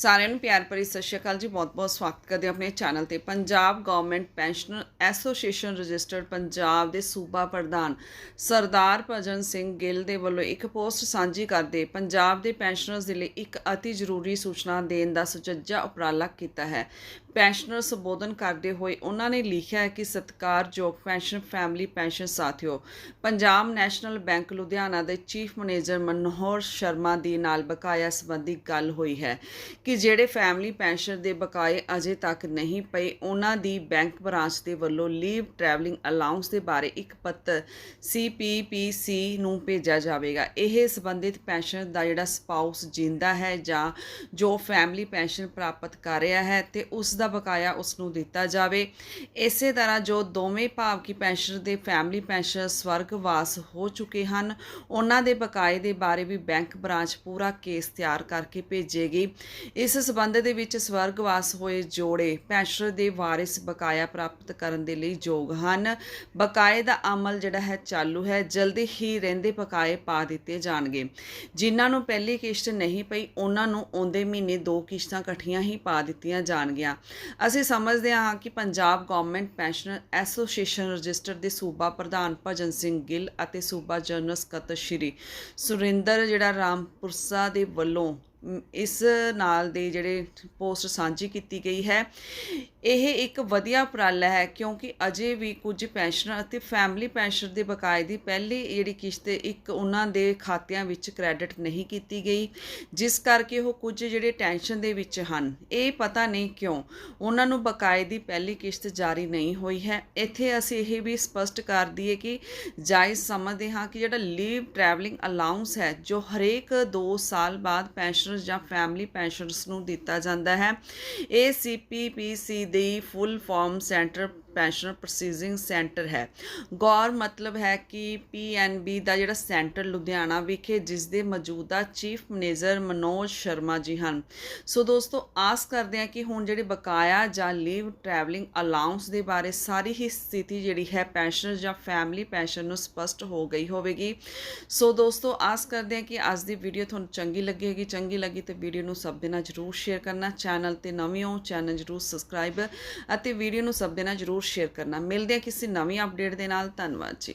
ਸਾਰਿਆਂ ਨੂੰ ਪਿਆਰ ਭਰੀ ਸਤਿ ਸ਼੍ਰੀ ਅਕਾਲ ਜੀ। ਬਹੁਤ-ਬਹੁਤ ਸਵਾਗਤ ਕਰਦੇ ਹਾਂ ਆਪਣੇ ਚੈਨਲ ਤੇ। Punjab government pensioner association registered Punjab ਦੇ ਸੂਬਾ ਪ੍ਰਧਾਨ ਸਰਦਾਰ ਭਜਨ ਸਿੰਘ ਗਿੱਲ ਦੇ ਵੱਲੋਂ ਇੱਕ ਪੋਸਟ ਸਾਂਝੀ ਕਰਦੇ ਪੰਜਾਬ ਦੇ ਪੈਨਸ਼ਨਰਸ ਦੇ ਲਈ ਇੱਕ ਅਤੀ ਜ਼ਰੂਰੀ ਸੂਚਨਾ ਦੇਣ ਦਾ ਸੁਚੱਜਾ ਉਪਰਾਲਾ ਕੀਤਾ ਹੈ। ਪੈਨਸ਼ਨਰ ਸੰਬੋਧਨ ਕਰਦੇ ਹੋਏ ਉਹਨਾਂ ਨੇ ਲਿਖਿਆ ਹੈ ਕਿ ਸਤਿਕਾਰਯੋਗ ਪੈਨਸ਼ਨ ਫੈਮਿਲੀ ਪੈਨਸ਼ਨ ਸਾਥੀਓ, ਪੰਜਾਬ ਨੈਸ਼ਨਲ ਬੈਂਕ ਲੁਧਿਆਣਾ ਦੇ ਚੀਫ ਮੈਨੇਜਰ ਮਨੋਹਰ ਸ਼ਰਮਾ ਦੀ ਨਾਲ ਬਕਾਇਆ ਸੰਬੰਧੀ ਗੱਲ ਹੋਈ ਹੈ ਕਿ ਜਿਹੜੇ ਫੈਮਿਲੀ ਪੈਨਸ਼ਨ ਦੇ ਬਕਾਏ ਅਜੇ ਤੱਕ ਨਹੀਂ ਪਏ, ਉਹਨਾਂ ਦੀ ਬੈਂਕ ਬ੍ਰਾਂਚ ਦੇ ਵੱਲੋਂ ਲੀਵ ਟਰੈਵਲਿੰਗ ਅਲਾਉਂਸ ਦੇ ਬਾਰੇ ਇੱਕ ਪੱਤਰ CPPC ਨੂੰ ਭੇਜਿਆ ਜਾਵੇਗਾ। ਇਹ ਸੰਬੰਧਿਤ ਪੈਨਸ਼ਨ ਦਾ ਜਿਹੜਾ ਸਪਾਊਸ ਜਿੰਦਾ ਹੈ ਜਾਂ ਜੋ ਫੈਮਿਲੀ ਪੈਨਸ਼ਨ ਪ੍ਰਾਪਤ ਕਰ ਰਿਹਾ ਹੈ ਤੇ ਉਸ ਦਾ ਬਕਾਇਆ ਉਸ ਨੂੰ ਦਿੱਤਾ ਜਾਵੇ। ਇਸੇ ਤਰ੍ਹਾਂ ਜੋ ਦੋਵੇਂ ਭਾਵ ਕੀ ਪੈਨਸ਼ਨ ਦੇ ਫੈਮਿਲੀ ਪੈਨਸ਼ਨ ਸਵਰਗਵਾਸ ਹੋ ਚੁੱਕੇ ਹਨ, ਉਹਨਾਂ ਦੇ ਬਕਾਏ ਦੇ ਬਾਰੇ ਵੀ ਬੈਂਕ ਬ੍ਰਾਂਚ ਪੂਰਾ ਕੇਸ ਤਿਆਰ ਕਰਕੇ ਭੇਜੇਗੀ। ਇਸ ਸਬੰਧ ਦੇ ਵਿੱਚ ਸਵਰਗਵਾਸ ਹੋਏ ਜੋੜੇ ਪੈਨਸ਼ਨ ਦੇ ਵਾਰਿਸ ਬਕਾਇਆ ਪ੍ਰਾਪਤ ਕਰਨ ਦੇ ਲਈ ਯੋਗ ਹਨ। ਬਕਾਏ ਦਾ ਅਮਲ ਜਿਹੜਾ ਹੈ, ਚਾਲੂ ਹੈ, ਜਲਦੀ ਹੀ ਰਹਿੰਦੇ ਬਕਾਏ ਪਾ ਦਿੱਤੇ ਜਾਣਗੇ। ਜਿਨ੍ਹਾਂ ਨੂੰ ਪਹਿਲੀ ਕਿਸ਼ਤ ਨਹੀਂ ਪਈ, ਉਹਨਾਂ ਨੂੰ ਆਉਂਦੇ ਮਹੀਨੇ ਦੋ ਕਿਸ਼ਤਾਂ ਇਕੱਠੀਆਂ ਹੀ ਪਾ ਦਿੱਤੀਆਂ ਜਾਣਗੀਆਂ। ਅਸੀਂ ਸਮਝਦੇ ਹਾਂ ਕਿ Punjab government pensioner association register ਦੇ ਸੂਬਾ ਪ੍ਰਧਾਨ ਭਜਨ ਸਿੰਘ ਗਿੱਲ ਅਤੇ ਸੂਬਾ ਜਨਰਲ ਸਕੱਤਰ ਸ਼੍ਰੀ ਸੁਰਿੰਦਰ, ਜਿਹੜਾ ਰਾਮਪੁਰਸਾ ਦੇ ਵੱਲੋਂ ਇਸ ਨਾਲ ਦੇ ਜਿਹੜੇ ਪੋਸਟ ਸਾਂਝੀ ਕੀਤੀ ਗਈ ਹੈ। ਇਹ ਇੱਕ ਵਧੀਆ ਉਪਰਾਲਾ ਹੈ ਕਿਉਂਕਿ ਅਜੇ ਵੀ ਕੁਝ ਪੈਨਸ਼ਨਰ ਅਤੇ ਫੈਮਿਲੀ ਪੈਨਸ਼ਨ ਦੇ ਬਕਾਏ ਦੀ ਪਹਿਲੀ ਜਿਹੜੀ ਕਿਸ਼ਤ ਇੱਕ ਉਹਨਾਂ ਦੇ ਖਾਤਿਆਂ ਵਿੱਚ ਕ੍ਰੈਡਿਟ ਨਹੀਂ ਕੀਤੀ ਗਈ, ਜਿਸ ਕਰਕੇ ਉਹ ਕੁਝ ਜਿਹੜੇ ਟੈਨਸ਼ਨ ਦੇ ਵਿੱਚ ਹਨ। ਇਹ ਪਤਾ ਨਹੀਂ ਕਿਉਂ, ਉਹਨਾਂ ਨੂੰ ਬਕਾਏ ਦੀ ਪਹਿਲੀ ਕਿਸ਼ਤ ਜਾਰੀ ਨਹੀਂ ਹੋਈ ਹੈ। ਇੱਥੇ ਅਸੀਂ ਇਹ ਵੀ ਸਪਸ਼ਟ ਕਰ ਦਈਏ ਕਿ ਜਾਇਜ਼ ਸਮਝਦੇ ਹਾਂ ਕਿ ਜਿਹੜਾ ਲੀਵ ਟਰੈਵਲਿੰਗ ਅਲਾਉਂਸ ਹੈ, ਜੋ ਹਰੇਕ 2 ਸਾਲ ਬਾਅਦ ਪੈਨਸ਼ਨਰਸ ਜਾਂ ਫੈਮਿਲੀ ਪੈਨਸ਼ਨਰਸ ਨੂੰ ਦਿੱਤਾ ਜਾਂਦਾ ਹੈ ਇਹ ਸੀਪੀਪੀਸੀ ਦੀ full form centre pension processing centre ਹੈ। ਗੌਰ ਮਤਲਬ ਹੈ ਕਿ ਪੀਐਨਬੀ ਦਾ ਜਿਹੜਾ ਸੈਂਟਰ ਲੁਧਿਆਣਾ ਵਿਖੇ, ਜਿਸ ਦੇ ਮੌਜੂਦਾ ਚੀਫ ਮੈਨੇਜਰ ਮਨੋਜ ਸ਼ਰਮਾ ਜੀ ਹਨ। ਸੋ ਦੋਸਤੋ, ਆਸ ਕਰਦੇ ਹਾਂ ਕਿ ਹੁਣ ਜਿਹੜੇ ਬਕਾਇਆ ਜਾਂ ਲੀਵ ਟਰੈਵਲਿੰਗ ਅਲਾਉਂਸ ਦੇ ਬਾਰੇ ਸਾਰੀ ਹੀ ਸਥਿਤੀ ਜਿਹੜੀ ਹੈ ਪੈਨਸ਼ਨਰ ਜਾਂ ਫੈਮਿਲੀ ਪੈਨਸ਼ਨ ਨੂੰ ਸਪਸ਼ਟ ਹੋ ਗਈ ਹੋਵੇਗੀ। ਸੋ ਦੋਸਤੋ, ਆਸ ਕਰਦੇ ਹਾਂ ਕਿ ਅੱਜ ਦੀ ਵੀਡੀਓ ਤੁਹਾਨੂੰ ਚੰਗੀ ਲੱਗੇਗੀ। ਚੰਗੀ ਲੱਗੀ ਤੇ ਵੀਡੀਓ ਨੂੰ ਸਭ ਦੇ ਨਾਲ ਜਰੂਰ ਸ਼ੇਅਰ ਕਰਨਾ। ਚੈਨਲ ਤੇ ਨਵੇਂ ਹੋ ਚੈਨਲ ਜਰੂਰ ਸਬਸਕ੍ਰਾਈਬ ਅਤੇ ਵੀਡੀਓ ਨੂੰ ਸਭ ਦੇ ਨਾਲ ਜਰੂਰ ਸ਼ੇਅਰ ਕਰਨਾ। ਮਿਲਦੇ ਹਾਂ ਕਿਸੇ ਨਵੀਂ ਅਪਡੇਟ ਦੇ ਨਾਲ। ਧੰਨਵਾਦ ਜੀ।